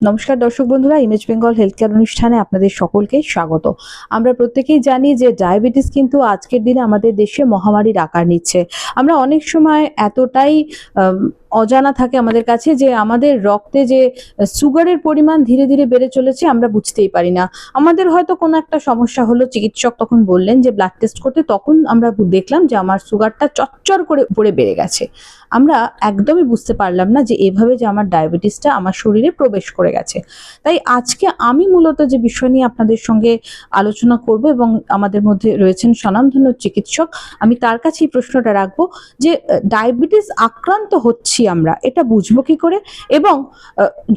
নমস্কার দর্শক বন্ধুরা ইমেজ বেঙ্গল হেলথ কেয়ার অনুষ্ঠানে আপনাদের সকলকে স্বাগত। আমরা প্রত্যেকেই জানি যে ডায়াবেটিস কিন্তু আজকের দিনে আমাদের দেশে মহামারীর আকার নিচ্ছে। আমরা অনেক সময় এতটাই অজানা থাকে আমাদের কাছে যে আমাদের রক্তে যে সুগারের পরিমাণ ধীরে ধীরে বেড়ে চলেছে, আমরা বুঝতেই পারি না। আমাদের হয়তো কোনো একটা সমস্যা হলো, চিকিৎসক তখন বললেন যে ব্লাড টেস্ট করতে, তখন আমরা দেখলাম যে আমার সুগারটা চচ্চর করে উপরে বেড়ে গেছে। আমরা একদমই বুঝতে পারলাম না যে এভাবে যে আমার ডায়াবেটিসটা আমার শরীরে প্রবেশ করে গেছে। তাই আজকে আমি মূলত যে বিষয় নিয়ে আপনাদের সঙ্গে আলোচনা করব এবং আমাদের মধ্যে রয়েছেন স্বনামধন্য চিকিৎসক, আমি তার কাছে এই প্রশ্নটা রাখব যে ডায়াবেটিস আক্রান্ত হচ্ছি আমরা এটা বুঝব কি করে? এবং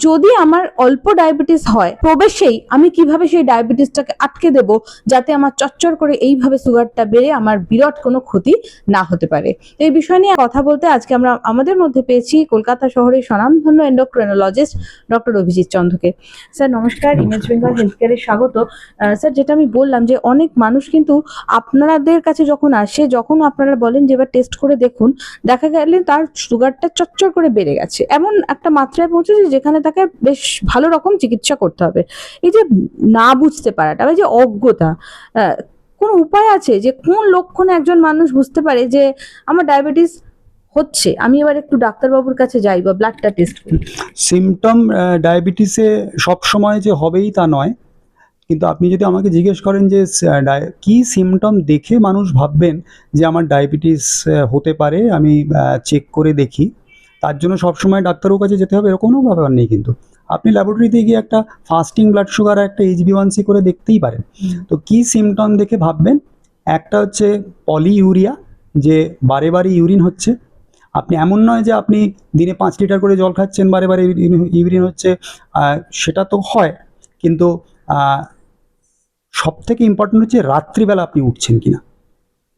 যদি আমার অল্প ডায়াবেটিস হয় প্রবেশেই আমি কীভাবে সেই ডায়াবেটিসটাকে আটকে দেব যাতে আমার চচ্চর করে এইভাবে সুগারটা বেড়ে আমার বিরাট কোনো ক্ষতি না হতে পারে? এই বিষয় নিয়ে কথা বলতে আজকে আমরা আমাদের মধ্যে পেয়েছি কলকাতা শহরের স্বনামধন্য এন্ডোক্রিনোলজিস্ট ডক্টর অভিজিৎ চন্দ্রকে। স্যার নমস্কার ইমেজ বেঙ্গল হেলথ কেয়ারে স্বাগত স্যার যেটা আমি বললাম যে অনেক মানুষ কিন্তু আপনাদের কাছে যখন আসে যখন আপনারা বলেন যে এবার টেস্ট করে দেখুন দেখা গেলে তার সুগারটা চচ্চর করে বেড়ে গেছে। এমন একটা মাত্রায় পৌঁছেছে যেখানে তাকে বেশ ভালো রকম চিকিৎসা করতে হবে। এই যে না বুঝতে পারাটা বা যে অজ্ঞতা কোনো উপায় আছে যে কোন লক্ষণে একজন মানুষ বুঝতে পারে যে আমার ডায়াবেটিস হচ্ছে, আমি এবার একটু ডাক্তারবাবুর কাছে যাই বা ব্লাডটা টেস্ট করি? সিমটম ডায়াবেটিসে সব সময় যে হবেই তা নয়। কিন্তু আপনি যদি আমাকে জিজ্ঞেস করেন যে কি সিমটম দেখে মানুষ ভাববেন যে আমার ডায়াবেটিস হতে পারে? আমি চেক করে দেখি। জন্য সবসময় ডাক্তারের কাছে যেতে হবে এরকম কোনো ব্যাপার নেই কিন্তু। আপনি ল্যাবরেটরিতে গিয়ে একটা ফাস্টিং ব্লাড সুগার আর একটা এইচবি ওয়ান সি করে দেখতেই পারেন। তো কি সিমটম দেখে ভাববেন? একটা হচ্ছে পলিইউরিয়া যে বারে বারে ইউরিন হচ্ছে। আপনি এমন নয় যে আপনি দিনে পাঁচ লিটার করে জল খাচ্ছেন বারে বারে ইউরিন হচ্ছে সেটা তো হয়। কিন্তু সব থেকে ইম্পর্টেন্ট হচ্ছে রাত্রিবেলা আপনি উঠছেন কিনা।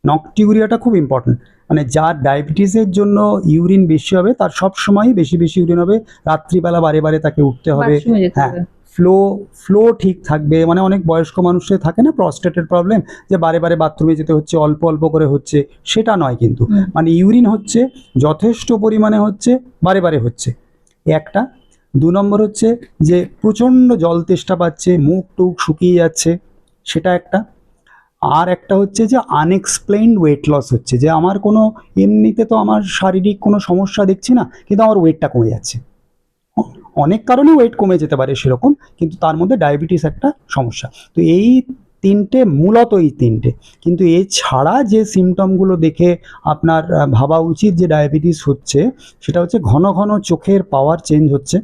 নকটিউরিয়াটা খুব ইম্পর্টেন্ট মানে যার ডায়াবেটিসের জন্য ইউরিন বেশি হবে তার সব সময় বেশি বেশি ইউরিন হবে। রাত্রিবেলা বারে বারে তাকে উঠতে হবে। হ্যাঁ। ফ্লো ফ্লো ঠিক থাকবে। মানে অনেক বয়স্ক মানুষের থাকে না প্রস্টেটের প্রবলেম যে বারে বারে বাথরুমে যেতে হচ্ছে অল্প অল্প করে হচ্ছে সেটা নয় কিন্তু। মানে ইউরিন হচ্ছে যথেষ্ট পরিমাণে হচ্ছে বারে বারে হচ্ছে। একটা। দু নম্বর হচ্ছে যে প্রচণ্ড জল তেষ্টা পাচ্ছে মুখ টুক শুকিয়ে যাচ্ছে সেটা একটা। আর একটা হচ্ছে যে আনএক্সপ্লেইনড ওয়েট লস হচ্ছে, যে আমার কোনো এমনিতে তো আমার শারীরিক কোনো সমস্যা দেখছি না, কিন্তু আমার ওয়েটটা কমে যাচ্ছে। অনেক কারণে ওয়েট কমে যেতে পারে সেরকম, কিন্তু তার মধ্যে ডায়াবেটিস একটা সমস্যা। তো এই তিনটে, মূলত এই তিনটে। কিন্তু এছাড়া যে সিমটমগুলো দেখে আপনার ভাবা উচিত যে ডায়াবেটিস হচ্ছে, সেটা হচ্ছে ঘন ঘন চোখের পাওয়ার চেঞ্জ হচ্ছে।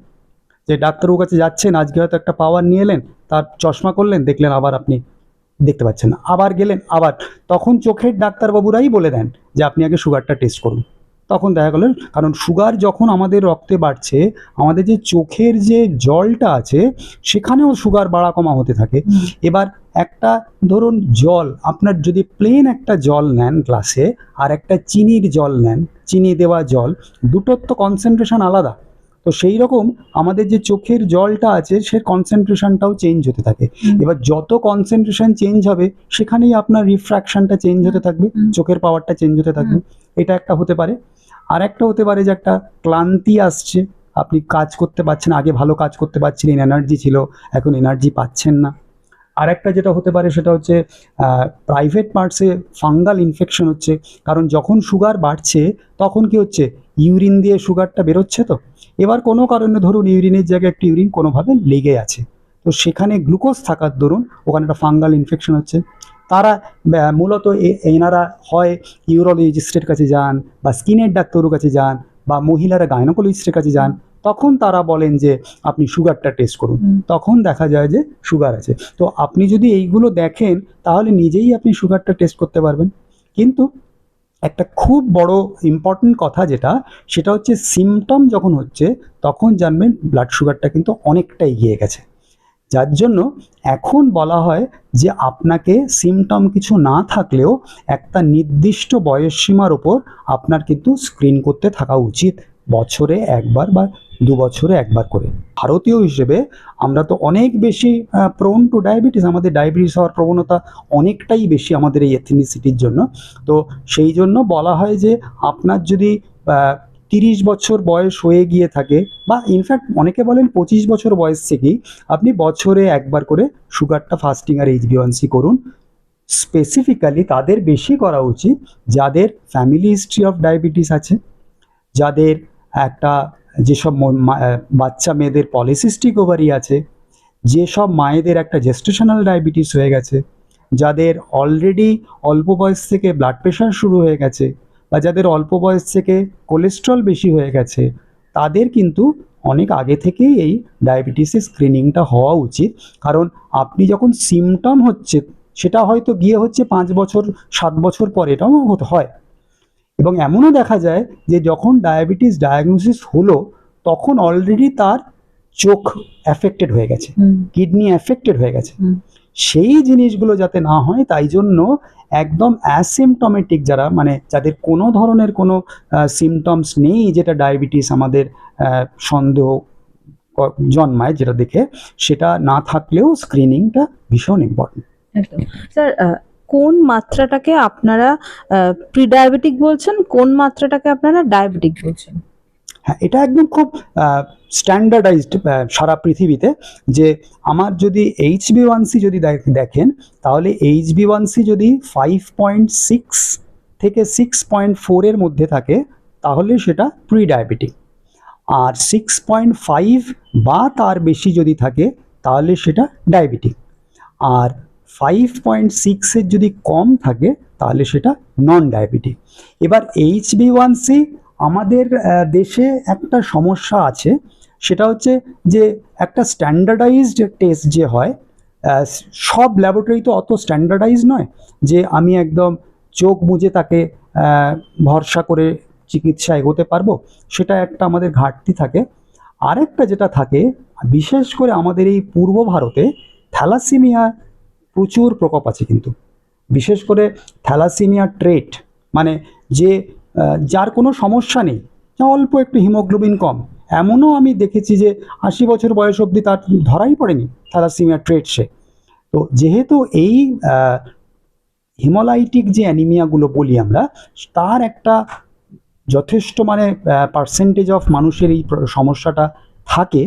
যে ডাক্তারবাবুর কাছে যাচ্ছেন, আজকে হয়তো একটা পাওয়ার নিয়ে এলেন, তার চশমা করলেন, দেখলেন আবার আপনি দেখতে পাচ্ছেন না। আবার গেলেন আবার। তখন চোখের ডাক্তারবাবুরাই বলে দেন যে আপনি আগে সুগারটা টেস্ট করুন। তখন দেখা গেল কারণ সুগার যখন আমাদের রক্তে বাড়ছে আমাদের যে চোখের যে জলটা আছে সেখানেও সুগার বাড়া কমা হতে থাকে। এবার একটা ধরুন জল আপনার যদি প্লেন একটা জল নেন গ্লাসে আর একটা চিনির জল নেন চিনি দেওয়া জল দুটোর তো কনসেন্ট্রেশন আলাদা। তো সেই রকম আমাদের যে চোখের জলটা আছে সে কনসেন্ট্রেশনটাও চেঞ্জ হতে থাকে। এবার যত কনসেন্ট্রেশন চেঞ্জ হবে সেখানেই আপনার রিফ্র্যাকশনটা চেঞ্জ হতে থাকবে চোখের পাওয়ারটা চেঞ্জ হতে থাকবে। এটা একটা হতে পারে। আর একটা হতে পারে যে একটা ক্লান্তি আসছে আপনি কাজ করতে পারছেন আগে ভালো কাজ করতে পারছিলেন এনার্জি ছিল এখন এনার্জি পাচ্ছেন না। আর একটা যেটা হতে পারে সেটা হচ্ছে প্রাইভেট পার্টসে ফাঙ্গাল ইনফেকশন হচ্ছে। কারণ যখন সুগার বাড়ছে, তখন কি হচ্ছে? ইউরিন দিয়ে সুগারটা বেরোচ্ছে তো। এবার কোনো কারণে ধরুন ইউরিনের জায়গায় একটি ইউরিন কোনোভাবে লেগে আছে। তো সেখানে গ্লুকোজ থাকার দরুন ওখানে একটা ফাঙ্গাল ইনফেকশন হচ্ছে। তারা মূলত এনারা হয় ইউরোলজিস্টের কাছে যান বা স্কিনের ডাক্তারের কাছে যান বা মহিলারা গাইনোকোলজিস্টের কাছে যান। তখন তারা বলেন যে আপনি সুগারটা টেস্ট করুন। তখন দেখা যায় যে সুগার আছে। তো আপনি যদি এইগুলো দেখেন তাহলে নিজেই আপনি সুগারটা টেস্ট করতে পারবেন। কিন্তু একটা খুব বড় ইম্পর্টেন্ট কথা যেটা সেটা হচ্ছে সিমটম যখন হচ্ছে তখন জানবেন ব্লাড সুগারটা কিন্তু অনেকটা এগিয়ে গেছে। যার জন্য এখন বলা হয় যে আপনাকে সিমটম কিছু না থাকলেও একটা নির্দিষ্ট বয়স সীমার ওপর আপনার কিন্তু স্ক্রিন করতে থাকা উচিত। বছরে একবার বা দু বছরে একবার করে। ভারতীয় হিসেবে আমরা তো অনেক বেশি প্রোন টু ডায়াবেটিস আমাদের ডায়াবেটিস হওয়ার প্রবণতা অনেকটাই বেশি আমাদের এই এথনিসিটির জন্য। তো সেই জন্য বলা হয় যে আপনার যদি তিরিশ বছর বয়স হয়ে গিয়ে থাকে বা ইনফ্যাক্ট অনেকে বলেন পঁচিশ বছর বয়স থেকেই আপনি বছরে একবার করে সুগারটা ফাস্টিং আর এইচবিওয়ানসি করুন। স্পেসিফিক্যালি তাদের বেশি করা উচিত যাদের ফ্যামিলি হিস্ট্রি অফ ডায়াবেটিস আছে, যাদের একটা যেসব বাচ্চা মেয়েদের পলিসিস্টিক ওভারি আছে, যেসব মায়েদের একটা জেস্টেশনাল ডায়াবেটিস হয়ে গেছে, যাদের অলরেডি অল্প বয়স থেকে ব্লাড প্রেশার শুরু হয়ে গেছে বা যাদের অল্প বয়স থেকে কোলেস্ট্রল বেশি হয়ে গেছে, তাদের কিন্তু অনেক আগে থেকেই এই ডায়াবেটিসের স্ক্রিনিংটা হওয়া উচিত। কারণ আপনি যখন সিমটম হচ্ছে, সেটা হয়তো গিয়ে হচ্ছে পাঁচ বছর, সাত বছর পরে এটাও হয়। এবং এমনও দেখা যায় যে যখন ডায়াবেটিস ডায়াগনোসিস হলো তখন অলরেডি তার চোখ অ্যাফেক্টেড হয়ে গেছে কিডনি অ্যাফেক্টেড হয়ে গেছে। সেই জিনিসগুলো যাতে না হয় তাই জন্য একদম অ্যাসিমটমেটিক যারা মানে যাদের কোনো ধরনের কোনো সিমটমস নেই যেটা ডায়াবেটিস আমাদের সন্দেহ জন্মায় যেটা দেখে সেটা না থাকলেও স্ক্রিনিংটা ভীষণ ইম্পর্টেন্ট একদম। স্যার কোন মাত্রাটাকে আপনারা প্রি ডায়াবেটিক বলছেন, কোন মাত্রাটাকে আপনারা ডায়াবেটিক বলছেন? হ্যাঁ এটা একদম খুব স্ট্যান্ডার্ডাইজড সারা পৃথিবীতে যে আমার যদি এইচ বি ওয়ান সি যদি দেখ- দেখেন, তাহলে এইচ বি ওয়ান সি যদি ফাইভ পয়েন্ট সিক্স থেকে সিক্স পয়েন্ট ফোরের মধ্যে থাকে, তাহলে সেটা প্রি ডায়াবেটিক আর সিক্স পয়েন্ট ফাইভ বা তার বেশি যদি থাকে, তাহলে সেটা ডায়াবেটিক আর ফাইভ পয়েন্ট সিক্সের যদি কম থাকে, তাহলে সেটা নন ডায়াবেটিক এবার এইচ বি ওয়ান সি আমাদের দেশে একটা সমস্যা আছে, সেটা হচ্ছে যে একটা স্ট্যান্ডার্ডাইজড টেস্ট যে হয় সব ল্যাবরেটরি তো অত স্ট্যান্ডার্ডাইজ নয় যে আমি একদম চোখ বুজে তাকে ভরসা করে চিকিৎসা এগোতে পারব, সেটা একটা আমাদের ঘাটতি থাকে। আরেকটা যেটা থাকে, বিশেষ করে আমাদের এই পূর্ব ভারতে থ্যালাসিমিয়া প্রচুর প্রকোপ আছে কিন্তু। বিশেষ করে থ্যালাসিমিয়া ট্রেট মানে যে যার কোনো সমস্যা নেই অল্প একটু হিমোগ্লোবিন কম, এমনও আমি দেখেছি যে আশি বছর বয়স অবধি তার ধরাই পড়েনি থ্যালাসিমিয়া ট্রেট সে। তো যেহেতু এই হিমোলাইটিক যে অ্যানিমিয়াগুলো বলি আমরা, তার একটা যথেষ্ট মানে পার্সেন্টেজ অফ মানুষের এই সমস্যাটা থাকে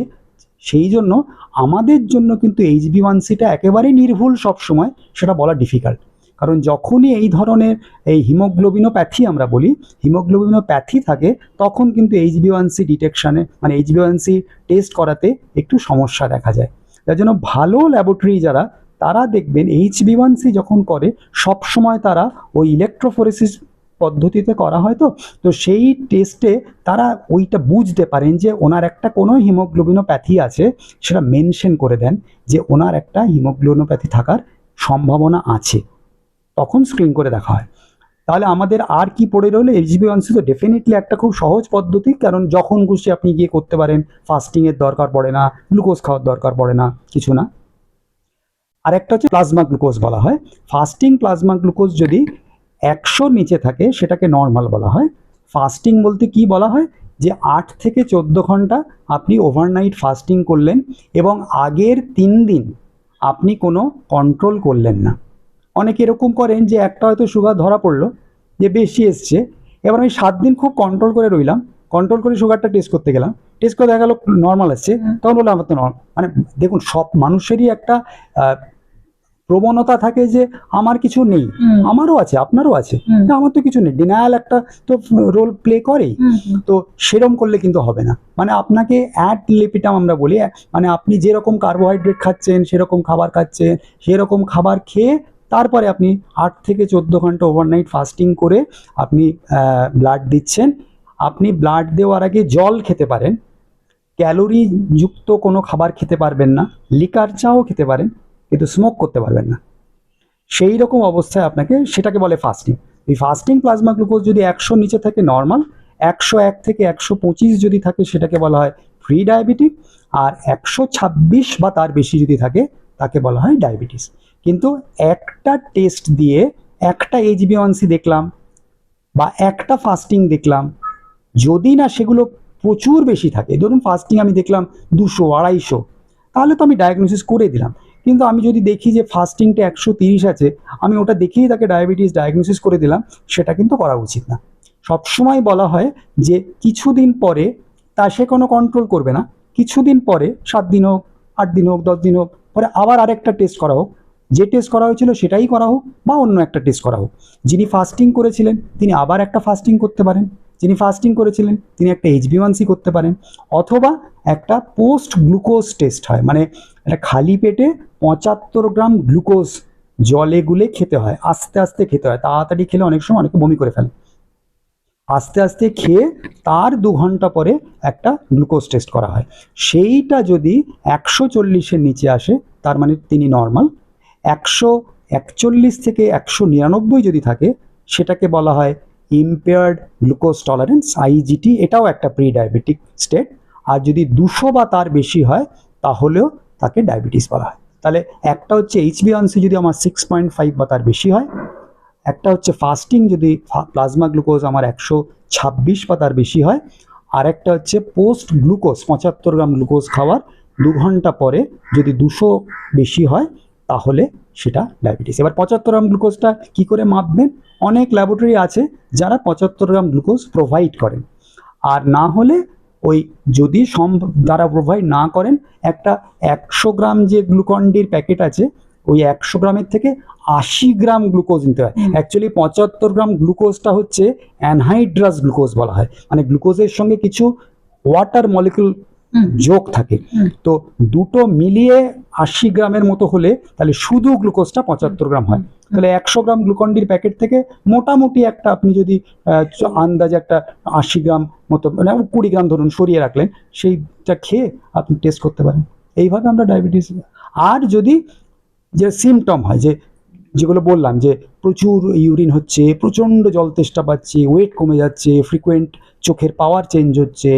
সেই জন্য আমাদের জন্য কিন্তু এইচ বি ওয়ান সিটা একেবারেই নির্ভুল সবসময়, সেটা বলা ডিফিকাল্ট কারণ যখনই এই ধরনের এই হিমোগ্লোবিনোপ্যাথি আমরা বলি, হিমোগ্লোবিনোপ্যাথি থাকে, তখন কিন্তু এইচ বি ওয়ান সি ডিটেকশানে মানে H B one C test করাতে একটু সমস্যা দেখা যায়। যার জন্য ভালো ল্যাবরেটরি যারা, তারা দেখবেন এইচ বি ওয়ান সি যখন করে, সবসময় তারা ওই ইলেকট্রোফোরেসিস পদ্ধতিতে করা হয় তো তো সেই টেস্টে তারা ওইটা বুঝতে পারেন যে ওনার একটা কোনো হিমোগ্লোবিনোপ্যাথি আছে, সেটা মেনশন করে দেন যে ওনার একটা হিমোগ্লোবিনোপ্যাথি থাকার সম্ভাবনা আছে। তখন স্ক্রিন করে দেখা হয়। তাহলে আমাদের আর কি পড়ে রইল? এইচবি ওয়ানসি তো ডেফিনেটলি একটা খুব সহজ পদ্ধতি, কারণ যখন খুশি আপনি গিয়ে করতে পারেন ফাস্টিংয়ের দরকার পড়ে না গ্লুকোজ খাওয়ার দরকার পড়ে না, কিছু না। আরেকটা হচ্ছে প্লাজমা গ্লুকোজ বলা হয়। ফাস্টিং প্লাজমা গ্লুকোজ যদি একশোর নিচে থাকে, সেটাকে নর্মাল বলা হয়। ফাস্টিং বলতে কি বলা হয়? যে আট থেকে চোদ্দ ঘণ্টা আপনি ওভারনাইট ফাস্টিং করলেন এবং আগের তিন দিন আপনি কোনো কন্ট্রোল করলেন না। অনেকে এরকম করেন যে একটা হয়তো সুগার ধরা পড়ল, যে বেশি এসছে। এবার আমি সাত দিন খুব কন্ট্রোল করে রইলাম কন্ট্রোল করে সুগারটা টেস্ট করতে গেলাম। টেস্ট করে দেখা গেলো নর্মাল আসছে তখন বললাম আমার তো নর্মাল মানে দেখুন, সব মানুষেরই একটা প্রবণতা থাকে যে আমার কিছু নেই। আমারও আছে আপনারও আছে। না, আমার তো কিছু নেই। ডিনায়াল একটা তো রোল প্লে করেই। তো সেরম করলে কিন্তু হবে না। মানে আপনাকে অ্যাড লিপিটাম আমরা বলি মানে আপনি যেরকম কার্বোহাইড্রেট খাচ্ছেন সেরকম খাবার খাচ্ছেন সেরকম খাবার খেয়ে তারপরে আপনি আট থেকে চোদ্দ ঘণ্টা ওভারনাইট ফাস্টিং করে আপনি ব্লাড দিচ্ছেন। আপনি ব্লাড দেওয়ার আগে জল খেতে পারেন। ক্যালোরি যুক্ত কোনো খাবার খেতে পারবেন না। লিকার চাও খেতে পারেন। কিন্তু স্মোক করতে পারবেন না। সেই রকম অবস্থায় আপনাকে সেটাকে বলে ফাস্টিং এই ফাস্টিং প্লাজমা গ্লুকোজ যদি একশোর নিচে থাকে নর্মাল একশো এক থেকে একশো পঁচিশ যদি থাকে সেটাকে বলা হয় ফ্রি ডায়াবেটিক আর একশো ছাব্বিশ বা তার বেশি যদি থাকে তাকে বলা হয় ডায়াবেটিস কিন্তু একটা টেস্ট দিয়ে একটা এইচবিওয়ানসি দেখলাম বা একটা ফাস্টিং দেখলাম, যদি না সেগুলো প্রচুর বেশি থাকে, ধরুন ফাস্টিং আমি দেখলাম দুশো, আড়াইশো, তাহলে তো আমি ডায়াগনোসিস করে দিলাম। কিন্তু আমি যদি দেখি যে ফাস্টিংটা একশো তিরিশ আছে, আমি ওটা দেখেই তাকে ডায়াবেটিস ডায়াগনোসিস করে দিলাম, সেটা কিন্তু করা উচিত না। সবসময় বলা হয় যে কিছুদিন পরে তা সে কোনো কন্ট্রোল করবে না। কিছুদিন পরে, সাত দিন হোক, আট দিন হোক, দশ দিন হোক, পরে আবার আরেকটা টেস্ট করা হোক। যে টেস্ট করা হয়েছিল সেটাই করা হোক বা অন্য একটা টেস্ট করা হোক। যিনি ফাস্টিং করেছিলেন, তিনি আবার একটা ফাস্টিং করতে পারেন। যিনি ফাস্টিং করেছিলেন, তিনি একটা এইচবিওয়ানসি করতে পারেন, অথবা একটা পোস্ট গ্লুকোজ টেস্ট হয় মানে একটা খালি পেটে পঁচাত্তর গ্রাম গ্লুকোজ জলে গুলে খেতে হয়, আস্তে আস্তে খেতে হয়, তাড়াতাড়ি খেলে অনেক সময় অনেকে বমি করে ফেলে। আস্তে আস্তে খেয়ে তার দু ঘণ্টা পরে একটা গ্লুকোজ টেস্ট করা হয়। সেইটা যদি একশো চল্লিশের নিচে আসে, তার মানে তিনি নর্মাল একশো একচল্লিশ থেকে একশো নিরানব্বই যদি থাকে, সেটাকে বলা হয় ইম্পেয়ার্ড গ্লুকোজ টলারেন্স আইজিটি এটাও একটা প্রি ডায়াবেটিক স্টেট আর যদি দুশো বা তার বেশি হয়, তাহলেও তাকে ডায়াবেটিস বলা হয়। তাহলে একটা হচ্ছে এইচবিওয়ানসি যদি আমার সিক্স পয়েন্ট ফাইভ বা তার বেশি হয়, একটা হচ্ছে ফাস্টিং যদি প্লাজমা গ্লুকোজ আমার একশো ছাব্বিশ বা তার বেশি হয়, আর একটা হচ্ছে পোস্ট গ্লুকোজ পঁচাত্তর গ্রাম গ্লুকোজ খাওয়ার দু ঘণ্টা পরে যদি দুশো বেশি হয়, তাহলে সেটা ডায়াবেটিস এবার পঁচাত্তর গ্রাম গ্লুকোজটা কি করে মাপবেন? অনেক ল্যাবরেটরি আছে যারা পঁচাত্তর গ্রাম গ্লুকোজ প্রোভাইড করেন। আর না হলে ওই যদি সম্ভব যারা প্রোভাইড না করেন একটা একশো গ্রাম যে গ্লুকন্ডির প্যাকেট আছে ওই একশো গ্রামের থেকে আশি গ্রাম গ্লুকোজ নিতে হয়। অ্যাকচুয়ালি পঁচাত্তর গ্রাম গ্লুকোজটা হচ্ছে অ্যানহাইড্রাস গ্লুকোজ বলা হয়। মানে গ্লুকোজের সঙ্গে কিছু ওয়াটার মলিকুল যোগ থাকে। তো দুটো মিলিয়ে আশি গ্রামের মতো হলে তাহলে শুধু গ্লুকোজটা পঁচাত্তর গ্রাম হয়। তাহলে একশো গ্রাম গ্লুকন্ডির প্যাকেট থেকে মোটামুটি একটা আপনি যদি আন্দাজে একটা আশি গ্রাম মতো মানে কুড়ি গ্রাম ধরুন সরিয়ে রাখলেন সেইটা খেয়ে আপনি টেস্ট করতে পারেন। এইভাবে আমরা ডায়াবেটিস আর যদি যে সিমটম হয় যে যেগুলো বললাম যে প্রচুর ইউরিন হচ্ছে, প্রচণ্ড জল তেষ্টা পাচ্ছে ওয়েট কমে যাচ্ছে ফ্রিকোয়েন্ট চোখের পাওয়ার চেঞ্জ হচ্ছে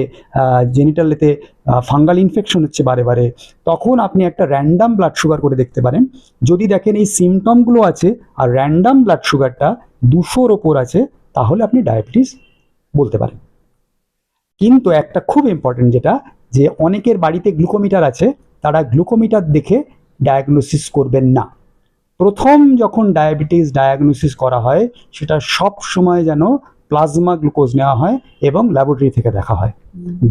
জেনিটালেতে ফাঙ্গাল ইনফেকশন হচ্ছে বারে বারে। তখন আপনি একটা র্যান্ডাম ব্লাড সুগার করে দেখতে পারেন। যদি দেখেন এই সিমটমগুলো আছে আর র্যান্ডাম ব্লাড সুগারটা দুশোর ওপর আছে, তাহলে আপনি ডায়াবেটিস বলতে পারেন। কিন্তু একটা খুব ইম্পর্টেন্ট যেটা, যে অনেকের বাড়িতে গ্লুকোমিটার আছে, তারা গ্লুকোমিটার দেখে ডায়াগনোসিস করবেন না। প্রথম যখন ডায়াবেটিস ডায়াগনোসিস করা হয় সেটা সব সময় যেন প্লাজমা গ্লুকোজ নেওয়া হয় এবং ল্যাবরেটরি থেকে দেখা হয়।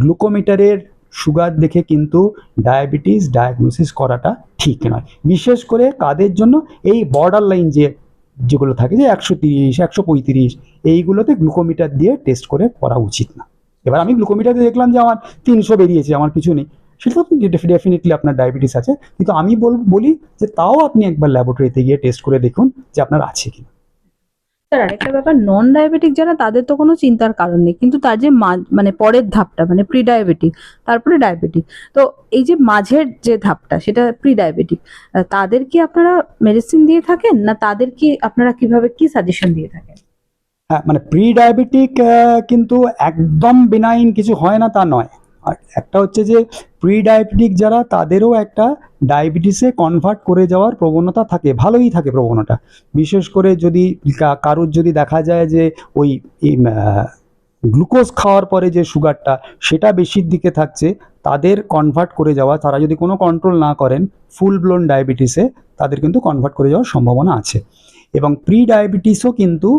গ্লুকোমিটারের সুগার দেখে কিন্তু ডায়াবেটিস ডায়াগনোসিস করাটা ঠিক নয়। বিশেষ করে কাদের জন্য? এই বর্ডার লাইন যে যেগুলো থাকে যে একশো তিরিশ একশো পঁয়ত্রিশ এইগুলোতে গ্লুকোমিটার দিয়ে টেস্ট করে করা উচিত না। এবার আমি গ্লুকোমিটারে দেখলাম যে আমার তিনশো বেরিয়েছে আমার কিছু নেই। সেটা তো ডেফিনেটলি আপনার ডায়াবেটিস আছে। কিন্তু আমি বল বলি যে তাও আপনি একবার ল্যাবরেটরিতে গিয়ে টেস্ট করে দেখুন যে আপনার আছে কি স্যার আরেকটা ব্যাপার নন ডায়াবেটিক যারা তাদের তো কোনো চিন্তার কারণ নেই। কিন্তু তার যে মানে পরের ধাপটা মানে প্রি ডায়াবেটিক তারপরে ডায়াবেটিক তো এই যে মাঝের যে ধাপটা সেটা প্রি ডায়াবেটিক তাদের কি আপনারা মেডিসিন দিয়ে থাকেন? না তাদের কি আপনারা কীভাবে কি সাজেশন দিয়ে থাকেন? হ্যাঁ মানে প্রি ডায়াবেটিক কিন্তু একদম বিনাইন কিছু হয় না তা নয়। আর একটা হচ্ছে যে প্রি ডায়াবেটিক যারা, তাদেরও একটা ডায়াবেটিসে কনভার্ট করে যাওয়ার প্রবণতা থাকে, ভালোই থাকে প্রবণতা। বিশেষ করে যদি কারোর যদি দেখা যায় যে, ওই গ্লুকোজ খাওয়ার পরে যে সুগারটা সেটা বেশির দিকে থাকছে, তাদের কনভার্ট করে যাওয়া, তারা যদি কোনো কন্ট্রোল না করেন ফুল ব্লোন ডায়াবেটিসে তাদের কিন্তু কনভার্ট করে যাওয়ার সম্ভাবনা আছে। এবং প্রি ডায়াবেটিসও কিন্তু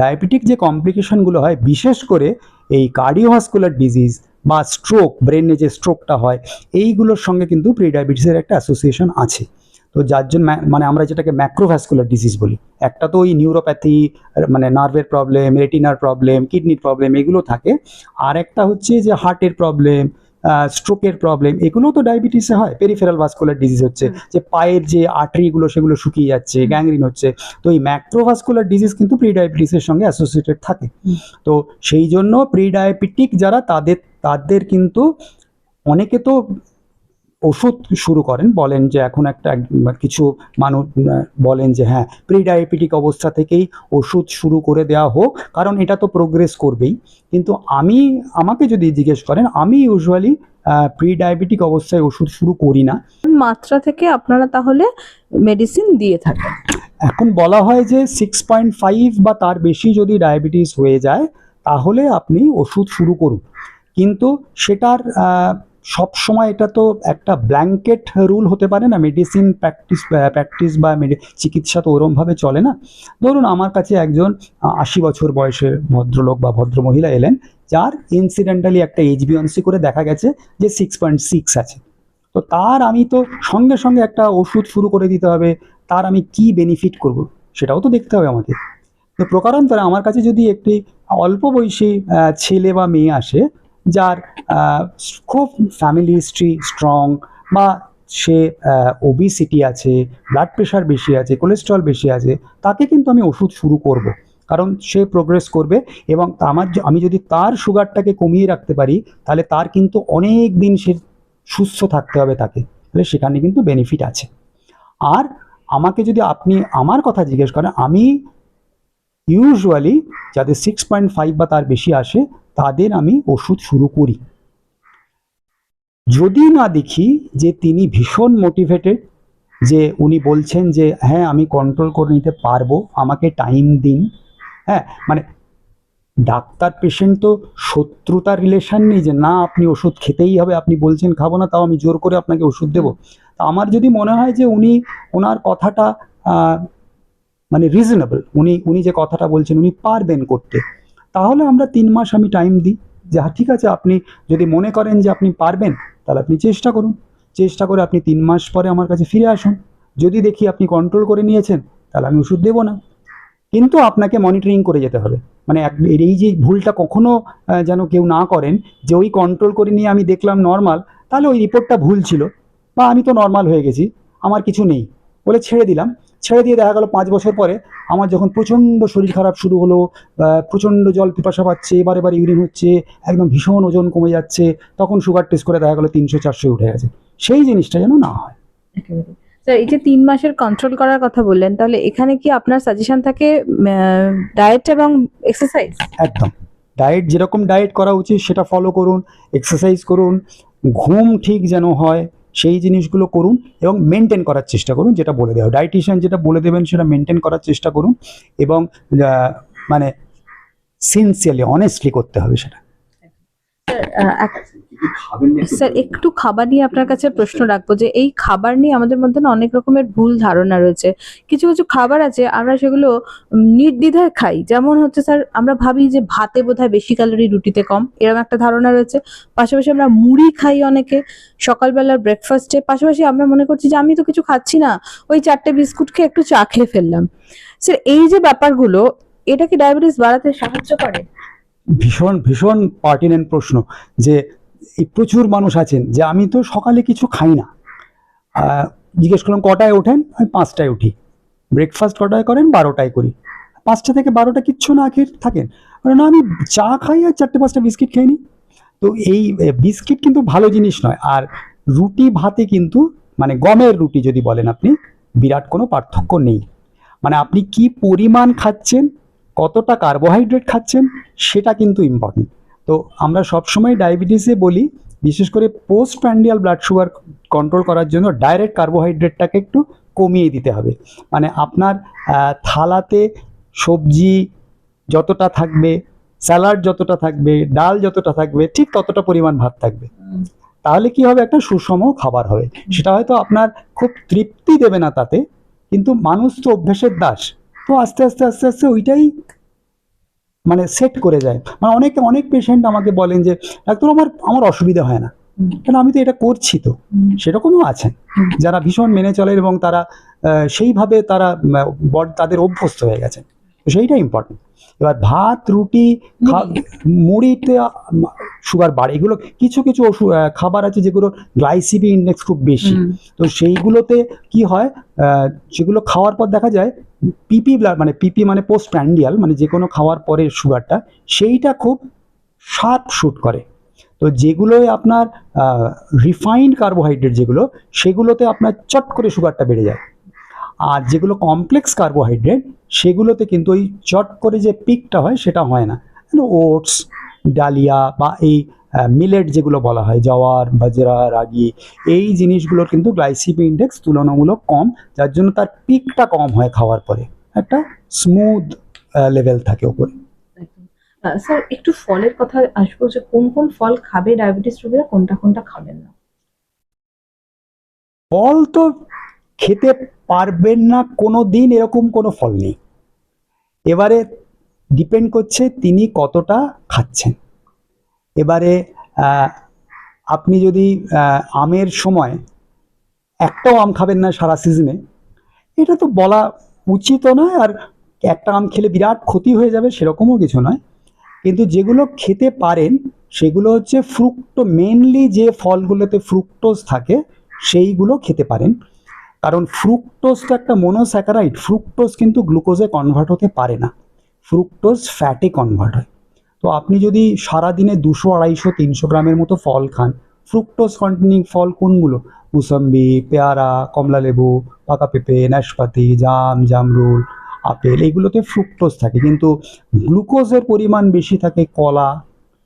ডায়াবেটিক যে কমপ্লিকেশনগুলো হয়, বিশেষ করে এই কার্ডিওভাস্কুলার ডিজিজ বা স্ট্রোক ব্রেনে যে স্ট্রোকটা হয় এইগুলোর সঙ্গে কিন্তু প্রি ডায়াবেটিসের একটা অ্যাসোসিয়েশন আছে। তো যার জন্য মানে আমরা যেটাকে ম্যাক্রোভ্যাসকুলার ডিজিজ বলি একটা তো ওই নিউরোপ্যাথি মানে নার্ভের প্রবলেম রেটিনার প্রবলেম কিডনির প্রবলেম এগুলো থাকে। আর একটা হচ্ছে যে হার্টের প্রবলেম স্ট্রোকের প্রবলেম এগুলো তো ডায়াবেটিসে হয় পেরিফেরাল ভাস্কুলার ডিজিজ হচ্ছে। যে পায়ের যে আর্টারিগুলো সেগুলো শুকিয়ে যাচ্ছে গ্যাংরিন হচ্ছে। তো এই ম্যাক্রোভাস্কুলার ডিজিজ কিন্তু প্রি ডায়াবেটিসের সঙ্গে অ্যাসোসিয়েটেড থাকে। তো সেই জন্য প্রি ডায়াবেটিক যারা তাদের তাদের কিন্তু অনেকে তো ওষুধ শুরু করেন বলেন যে এখন একটা কিছু মানুষ বলেন যে হ্যাঁ প্রি ডায়াবেটিক অবস্থা থেকেই ওষুধ শুরু করে দেওয়া হোক কারণ এটা তো প্রোগ্রেস করবেই। কিন্তু আমি আমাকে যদি জিজ্ঞেস করেন আমি ইউজুয়ালি প্রি ডায়াবেটিক অবস্থায় ওষুধ শুরু করি না। মাত্রা থেকে আপনারা তাহলে মেডিসিন দিয়ে থাকেন? এখন বলা হয় যে সিক্স পয়েন্ট ফাইভ বা তার বেশি যদি ডায়াবেটিস হয়ে যায় তাহলে আপনি ওষুধ শুরু করুন। কিন্তু সেটার সব সময় এটা তো একটা ব্ল্যাঙ্কেট রুল হতে পারে না মেডিসিন প্র্যাকটিস প্র্যাকটিস বা চিকিৎসা তো ওরমভাবে চলে না। ধরুন আমার কাছে একজন আশি বছর বয়সের ভদ্রলোক বা ভদ্রমহিলা এলেন, যার ইনসিডেন্টালি একটা এইচবিএনসি করে দেখা গেছে যে সিক্স পয়েন্ট সিক্স আছে। তো তার আমি তো সঙ্গে সঙ্গে একটা ওষুধ শুরু করে দিতে হবে, তার আমি কি বেনিফিট করব, সেটাও তো দেখতে হবে আমাকে। তো প্রকারান্তরে আমার কাছে যদি একটি অল্প বয়সী ছেলে বা মেয়ে আসে যার খুব ফ্যামিলি হিস্ট্রি স্ট্রং বা সে ওবিসিটি আছে ব্লাড প্রেশার বেশি আছে কোলেস্ট্রল বেশি আছে, তাকে কিন্তু আমি ওষুধ শুরু করব। কারণ সে প্রোগ্রেস করবে এবং আমার আমি যদি তার সুগারটাকে কমিয়ে রাখতে পারি, তাহলে তার কিন্তু অনেক দিন সে সুস্থ থাকতে হবে তাকে। তাহলে সেখানে কিন্তু বেনিফিট আছে। আর আমাকে যদি আপনি আমার কথা জিজ্ঞেস করেন, আমি ইউজুয়ালি যাদের সিক্স পয়েন্ট ফাইভ বা তার বেশি আসে তাদের আমি ওষুধ শুরু করি। যদি না দেখি যে তিনি ভীষণ মোটিভেটেড যে উনি বলছেন যে হ্যাঁ আমি কন্ট্রোল করে নিতে পারব, আমাকে টাইম দিন। হ্যাঁ মানে ডাক্তার পেশেন্ট তো শত্রুতার রিলেশন নেই যে, না, আপনি ওষুধ খেতেই হবে, আপনি বলছেন খাব না, তাও আমি জোর করে আপনাকে ওষুধ দেবো। তা আমার যদি মনে হয় যে, উনি ওনার কথাটা মানে রিজনেবল উনি উনি যে কথাটা বলছেন, উনি পারবেন করতে। তাহলে আমরা তিন মাস আমি টাইম দিই। যে হ্যাঁ ঠিক আছে আপনি যদি মনে করেন যে আপনি পারবেন তাহলে আপনি চেষ্টা করুন। চেষ্টা করে আপনি তিন মাস পরে আমার কাছে ফিরে আসুন। যদি দেখি আপনি কন্ট্রোল করে নিয়েছেন তাহলে আমি ওষুধ দেবো না। কিন্তু আপনাকে মনিটরিং করে যেতে হবে। মানে এই যে ভুলটা কখনো আহ, যেন কেউ না করেন যে ওই কন্ট্রোল করে নিয়ে আমি দেখলাম নর্মাল তাহলে ওই রিপোর্টটা ভুল ছিল। বা আমি তো নর্মাল হয়ে গেছি আমার কিছু নেই। বলে ছেড়ে দিলাম। ছেড়ে দিয়ে দেখা গেল পাঁচ বছর পরে আমার যখন প্রচণ্ড শরীর খারাপ শুরু হলো প্রচণ্ড জল পিপাসা পাচ্ছে বারে বারে ইউরিন হচ্ছে একদম ভীষণ ওজন কমে যাচ্ছে তখন সুগার টেস্ট করে দেখা গেলো তিনশো চারশো উঠে গেছে। সেই জিনিসটা যেন না হয়। একেবারে স্যার এই যে তিন মাসের কন্ট্রোল করার কথা বললেন তাহলে এখানে কি আপনার সাজেশন থাকে ডায়েট এবং এক্সারসাইজ একদম। ডায়েট যেরকম ডায়েট করা উচিত সেটা ফলো করুন এক্সারসাইজ করুন ঘুম ঠিক যেন হয় সেই জিনিসগুলো করুন এবং মেনটেন করার চেষ্টা করুন, যেটা বলে দেওয়া ডায়েটিশিয়ান যেটা বলে দেবেন, সেটা মেনটেন করার চেষ্টা করুন এবং মানে সিনসিয়ারলি অনেস্টলি করতে হবে সেটা। স্যার একটু খাবার নিয়ে আপনার কাছে প্রশ্ন রাখব যে এই খাবার নিয়ে আমাদের মধ্যে না অনেক রকমের ভুল ধারণা রয়েছে। কিছু কিছু খাবার আছে আমরা সেগুলো নির্দ্বিধায় খাই। যেমন হচ্ছে স্যার আমরা ভাবি যে ভাতে বোধহয় বেশি ক্যালোরি রুটিতে কম এরকম একটা ধারণা রয়েছে। পাশাপাশি আমরা মুড়ি খাই অনেকে সকালবেলার ব্রেকফাস্টে পাশাপাশি আমরা মনে করছি যে আমি তো কিছু খাচ্ছি না ওই চারটে বিস্কুট খেয়ে একটু চা খেয়ে ফেললাম। স্যার এই যে ব্যাপারগুলো এটা কি ডায়াবেটিস বাড়াতে সাহায্য করে? ভীষণ ভীষণ পার্টিনেন্ট প্রশ্ন যে এই প্রচুর মানুষ আছেন যে আমি তো সকালে কিছু খাই না। জিজ্ঞেস করলাম, কটায় ওঠেন? আমি পাঁচটায় উঠি। ব্রেকফাস্ট কটায় করেন? বারোটায় করি। পাঁচটা থেকে বারোটা কিচ্ছু না খেয়ে থাকেন। না, আমি চা খাই আর চারটে পাঁচটা বিস্কিট খেয়ে নিই তো এই বিস্কিট কিন্তু ভালো জিনিস নয়। আর রুটি ভাতে কিন্তু মানে গমের রুটি যদি বলেন আপনি, বিরাট কোনো পার্থক্য নেই। মানে আপনি কি পরিমাণ খাচ্ছেন, কতটা কার্বোহাইড্রেট খাচ্ছেন, সেটা কিন্তু ইম্পর্টেন্ট তো আমরা সবসময় ডায়াবেটিসে বলি, বিশেষ করে post prandial blood sugar control করার জন্য ডাইরেক্ট কার্বোহাইড্রেটটাকে একটু কমিয়ে দিতে হবে। মানে আপনার থালাতে সবজি যতটা থাকবে, স্যালাড যতটা থাকবে, ডাল যতটা থাকবে, ঠিক ততটা পরিমাণ ভাত থাকবে। তাহলে কি হবে? একটা সুষম খাবার হবে। সেটা হয়তো আপনার খুব তৃপ্তি দেবে না তাতে, কিন্তু মানুষ তো অভ্যেসের দাস। তো আস্তে আস্তে আস্তে আস্তে ওইটাই মানে সেট করে যায়। মানে অনেকে, অনেক পেশেন্ট আমাকে বলেন যে একদম আমার আমার অসুবিধা হয় না। কেন আমি তো এটা করছি তো? সেরকমও আছেন। যারা ভীষণ মেনে চলেন এবং তারা সেইভাবে তারা তাদের অভ্যস্ত হয়ে গেছেন। তো সেইটা ইম্পর্টেন্ট এবার ভাত রুটি মুড়িতে সুগার বাড়ে এগুলো কিছু কিছু ওষুধ খাবার আছে যেগুলো গ্লাইসিমি ইন্ডেক্স খুব বেশি। তো সেইগুলোতে কি হয় যেগুলো খাওয়ার পর দেখা যায় পিপি ব্লাড মানে পিপি মানে পোস্ট প্যান্ডিয়াল মানে যে কোনো খাওয়ার পরে সুগারটা সেইটা খুব সাপ শুট করে। তো যেগুলোয় আপনার রিফাইন্ড কার্বোহাইড্রেট যেগুলো সেগুলোতে আপনার চট করে সুগারটা বেড়ে যায়। আর যেগুলো কমপ্লেক্স কার্বোহাইড্রেট সেগুলোতে কিন্তু ওই চট করে যে পিকটা হয় সেটা হয় না। ওটস ডালিয়া বা এই মিলেট যেগুলো বলা হয় জওয়ার বাজরা রাগি এই জিনিসগুলোর কিন্তু গ্লাইসিমি ইন্ডেক্স তুলনামূলক কম যার জন্য তার পিকটা কম হয় খাওয়ার পরে। একটা স্মুথ লেভেল থাকে ওপরে। স্যার একটু ফলের কথা আসব যে কোন কোন ফল খাবে ডায়াবেটিস রোগীরা কোনটা কোনটা খাবেন না? ফল তো খেতে পারবেন না কোনো দিন এরকম কোনো ফল নেই। এবারে ডিপেন্ড করছে তিনি কতটা খাচ্ছেন। এবারে আপনি যদি আমের সময় একটাও আম খাবেন না সারা সিজনে এটা তো বলা উচিত নয়, আর একটা আম খেলে বিরাট ক্ষতি হয়ে যাবে সেরকমও কিছু নয়। কিন্তু যেগুলো খেতে পারেন, সেগুলো হচ্ছে ফ্রুক্টো মেনলি যে ফলগুলোতে ফ্রুক্টোজ থাকে, সেইগুলো খেতে পারেন। কারণ ফ্রুক্টোজ তো একটা মনোস্যাকারাইড ফ্রুক্টোজ কিন্তু গ্লুকোজে কনভার্ট হতে পারে না। ফ্রুক্টোজ ফ্যাটে কনভার্ট হয়। তো আপনি যদি সারাদিনে দুশো, আড়াইশো, তিনশো গ্রামের মতো ফল খান ফ্রুক্টোজ কন্টেনিং ফল কোনগুলো? মুসম্বি, পেয়ারা, কমলা লেবু, পাকা পেঁপে, নাশপাতি, জাম, জামরুল, আপেল, এইগুলোতে ফ্রুক্টোজ থাকে। কিন্তু গ্লুকোজের পরিমাণ বেশি থাকে কলা,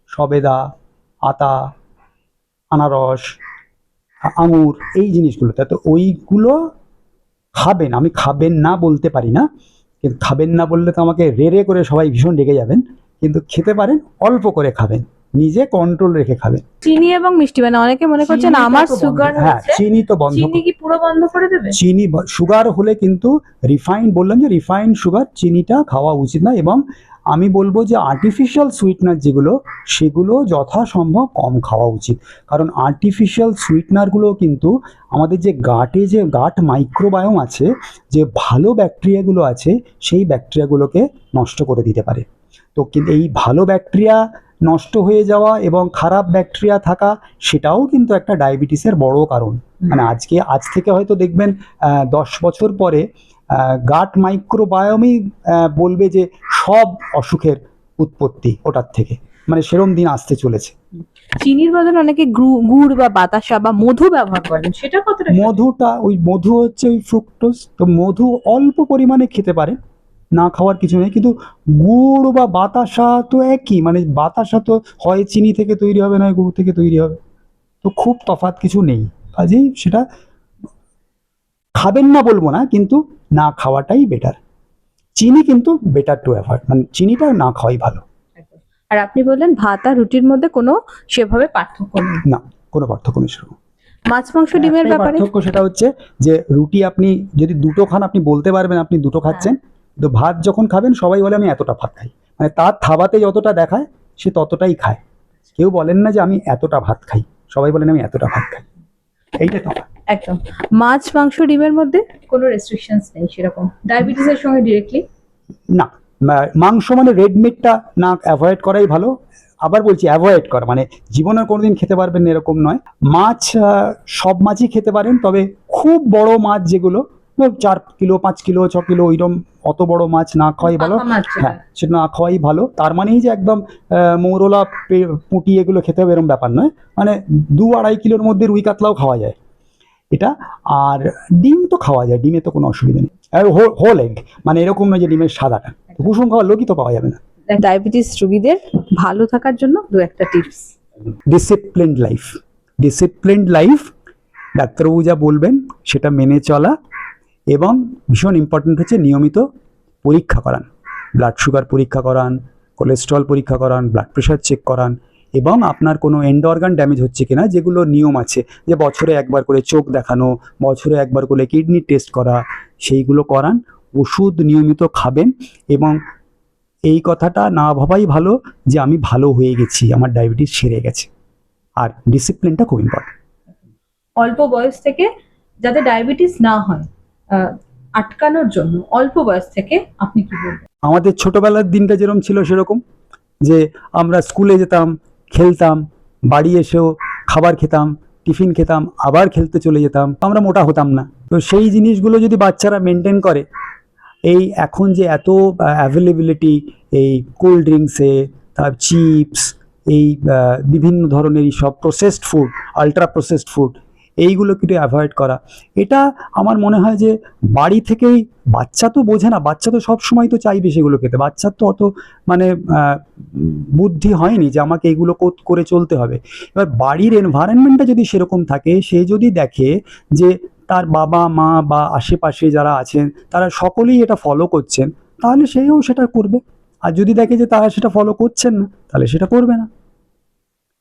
সবেদা, আতা, আনারস আঙুর এই জিনিসগুলোতে। তো ওইগুলো খাবেন। আমি খাবেন না বলতে পারি না কিন্তু খাবেন না বললে তো আমাকে রে রে করে সবাই ভীষণ রেগে যাবেন কিন্তু খেতে পারেন অল্প করে খাবেন। নিজে কন্ট্রোল রেখে খাবেন। চিনি এবং মিষ্টি মানে অনেকে মনে করছেন আমার সুগার হ্যাঁ চিনি তো বন্ধ চিনি কি পুরো বন্ধ করে দেবে? চিনি সুগার হলে কিন্তু রিফাইন বললাম যে রিফাইন সুগার চিনিটা খাওয়া উচিত না এবং আমি বলব যে আর্টিফিশিয়াল সুইটনার যেগুলো সেগুলো যথাসম্ভব কম খাওয়া উচিত। কারণ আর্টিফিশিয়াল সুইটনারগুলো কিন্তু আমাদের যে গাটে যে গাট মাইক্রোবায়োম আছে যে ভালো ব্যাকটেরিয়াগুলো আছে সেই ব্যাকটেরিয়াগুলোকে নষ্ট করে দিতে পারে। তো কিন্তু এই ভালো ব্যাকটেরিয়া নষ্ট হয়ে যাওয়া এবং খারাপ ব্যাকটেরিয়া থাকা সেটাও কিন্তু একটা ডায়াবেটিসের বড় কারণ। মানে আজকে আজ থেকে হয়তো দেখবেন দশ বছর পরে গাট মাইক্রোবায়োমই বলবে যে সব অসুখের উৎপত্তি ওটার থেকে। মানে সেরম দিন আসতে চলেছে। চিনির বদলে অনেকে গুড় বা বাতাসা বা মধু ব্যবহার করেন। সেটা কতটা মধুটা ওই মধু হচ্ছে ওই ফ্রুক্টোজ তো মধু অল্প পরিমাণে খেতে পারে না খাওয়ার কিছু নেই। কিন্তু গুড় বা বাতাসা তো একই। মানে বাতাসা তো হয় চিনি থেকে তৈরি হবে নয় গুড় থেকে তৈরি হবে। তো খুব তফাৎ কিছু নেই। কাজেই সেটা খাবেন না বলব না কিন্তু না খাওয়াটাই বেটার চিনি কিন্তু বেটার টু অ্যাভয়েড মানে চিনিটা না খাওয়াই ভালো। আর আপনি বললেন ভাত আর রুটির মধ্যে কোনো সেভাবে পার্থক্য নেই। না কোনো পার্থক্য নেই সেরকম। মাছ মাংস ডিমের ব্যাপারে? পার্থক্য সেটা হচ্ছে যে রুটি আপনি যদি দুটো খান আপনি বলতে পারবেন আপনি দুটো খাচ্ছেন। তো ভাত যখন খাবেন সবাই বলে আমি এতটা ভাত খাই। মানে তার থাবাতে যতটা দেখায় সে ততটাই খায়। কেউ বলেন না যে আমি এতটা ভাত খাই। সবাই বলেন আমি এতটা ভাত খাই। এইটা তো একদম। মাছ মাংস ডিমের মধ্যে কোনো রেস্ট্রিকশনস নেই সেরকম। ডায়াবেটিসের সঙ্গে ডিরেক্টলি না। মাংস মানে রেড মিটটা না অ্যাভয়েড করাই ভালো। আবার বলছি অ্যাভয়েড করা মানে জীবনে কোনোদিন খেতে পারবেন না এরকম নয়। মাছ সব মাছই খেতে পারেন তবে খুব বড় মাছ যেগুলো চার কিলো পাঁচ কিলো ছ কিলো ওইরকম অত বড় মাছ না খাওয়াই ভালো। হ্যাঁ সেটা না খাওয়াই ভালো। তার মানেই যে একদম মৌরলা পুঁটি এগুলো খেতে হবে এরকম ব্যাপার নয়। মানে দু আড়াই কিলোর মধ্যে রুই কাতলাও খাওয়া যায়। এটা। আর ডিম তো খাওয়া যায় ডিমে তো কোনো অসুবিধা নেই। আর হোল এগ মানে এরকম নয় যে ডিমের সাদাটা। কুসুম খাওয়ার লোকই তো পাওয়া যাবে না। ডায়াবেটিস রোগীদের ভালো থাকার জন্য দু একটা tips disciplined life disciplined life ডাক্তারবাবু যা বলবেন সেটা মেনে চলা এবং ভীষণ ইম্পর্ট্যান্ট হচ্ছে নিয়মিত পরীক্ষা করান। ব্লাড সুগার পরীক্ষা করান কোলেস্ট্রল পরীক্ষা করান ব্লাড প্রেশার চেক করান এবং আপনার কোনো এন্ড অর্গান ড্যামেজ হচ্ছে কিনা যেগুলো নিয়ম আছে যে বছরে একবার করে চোখ দেখানো বছরে একবার করে কিডনি টেস্ট করা সেইগুলো করান ওষুধ নিয়মিত খাবেন এবং এই কথাটা না ভাবাই ভালো যে আমি ভালো হয়ে গেছি আমার ডায়াবেটিস সেরে গেছে। আর ডিসিপ্লিনটা খুব ইম্পর্টেন্ট অল্প বয়স থেকে যাতে ডায়াবেটিস না হয় আটকানোর জন্য অল্প বয়স থেকে আপনি কি বলবেন? আমাদের ছোটবেলার দিনটা যেরকম ছিল সেরকম যে আমরা স্কুলে যেতাম খেলতাম, বাড়ি এসেও খাবার খেতাম, টিফিন খেতাম, আবার খেলতে চলে যেতাম। আমরা মোটা হতাম না। তো সেই জিনিসগুলো যদি বাচ্চারা মেনটেন করে, এই এখন যে এত অ্যাভেলেবিলিটি এই কোল্ড ড্রিঙ্কসে তার চিপস এই বিভিন্ন ধরনের সব processed food ultra processed food এইগুলো কিন্তু অ্যাভয়েড করা। এটা আমার মনে হয় যে বাড়ি থেকেই বাচ্চা তো বোঝে না, বাচ্চা তো সব সময় তো চাইবে সেগুলো খেতে। বাচ্চার তো অত মানে বুদ্ধি হয়নি যে আমাকে এগুলো কো- করে চলতে হবে। এবার বাড়ির এনভায়রনমেন্টটা যদি সেরকম থাকে, সে যদি দেখে যে তার বাবা, মা বা আশেপাশে যারা আছেন, তারা সকলেই এটা ফলো করছেন, তাহলে সেও সেটা করবে। আর যদি দেখে যে তারা সেটা ফলো করছেন না, তাহলে সেটা করবে না।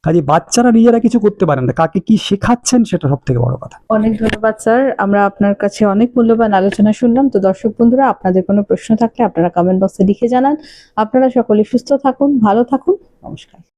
কাজে বাচ্চারা নিজেরা কিছু করতে পারেন না। কাকে কি শেখাচ্ছেন সেটা সব থেকে বড় কথা। অনেক ধন্যবাদ, স্যার। আমরা আপনার কাছে অনেক মূল্যবান আলোচনা শুনলাম। তো দর্শক বন্ধুরা, আপনাদের কোনো প্রশ্ন থাকলে আপনারা কমেন্ট বক্সে লিখে জানান। আপনারা সকলে সুস্থ থাকুন, ভালো থাকুন। নমস্কার।